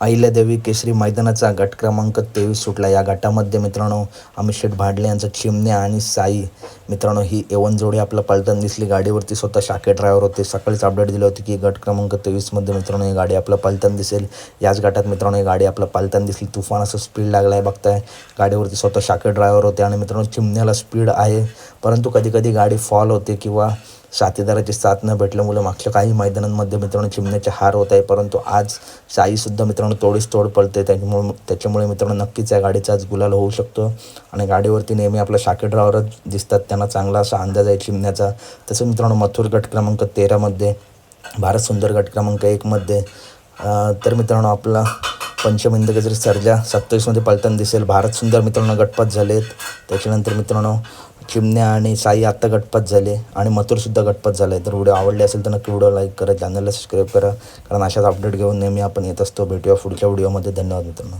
अहिल्यादेवी केसरी मैदानाचा गट क्रमांक तेवीस सुटला. या गटामध्ये मित्रांनो अमित शेठ भाडले यांचा चिमण्या आणि साई. मित्रांनो ही एवन जोडी आपला पलटण दिसली. गाडीवरती स्वतः शाके ड्रायव्हर होते. सकाळीच अपडेट दिले होते की गट क्रमांक तेवीसमध्ये मित्रांनो ही गाडी आपला पलटण दिसेल. याच गटात मित्रांनो ही गाडी आपला पलटण दिसली. तुफान असं स्पीड लागला आहे बघताय. गाडीवरती स्वतः शाके ड्रायव्हर होते आणि मित्रांनो चिमण्याला स्पीड आहे. परंतु कधी कधी गाडी फॉल होते किंवा साथीदाराची साथ न भेटल्यामुळे मागच्या काही मैदानांमध्ये मित्रांनो चिमण्याचे हार होत आहे परंतु आज साईसुद्धा मित्रांनो तोडीस तोड पडते त्याच्यामुळे त्याच्यामुळे मित्रांनो नक्कीच या गाडीचा आज गुलाल होऊ शकतो. आणि गाडीवरती नेहमी आपला शाके ड्रायव्हरच दिसतात त्यांना चांगला असा अंदाज आहे चिमण्याचा. तसं मित्रांनो मथुर गट क्रमांक तेरामध्ये भारत सुंदर गट क्रमांक एकमध्ये तर मित्रांनो आपला पंचमिंद गजरी सर्जा सत्तावीसमध्ये पलटण दिसेल. भारत सुंदर मित्रांनो गटपात झालेत. त्याच्यानंतर मित्रांनो चिमण्या आणि साई आत्ता गटपत झाले आणि मथुरसुद्धा गटपात झाले. तर व्हिडिओ आवडले असेल तर नक्की व्हिडिओ लाईक करा चॅनलला सबस्क्राईब करा. कारण अशाच अपडेट घेऊन नेहमी आपण येत असतो. भेटूया पुढच्या व्हिडिओमध्ये. धन्यवाद मित्रांनो.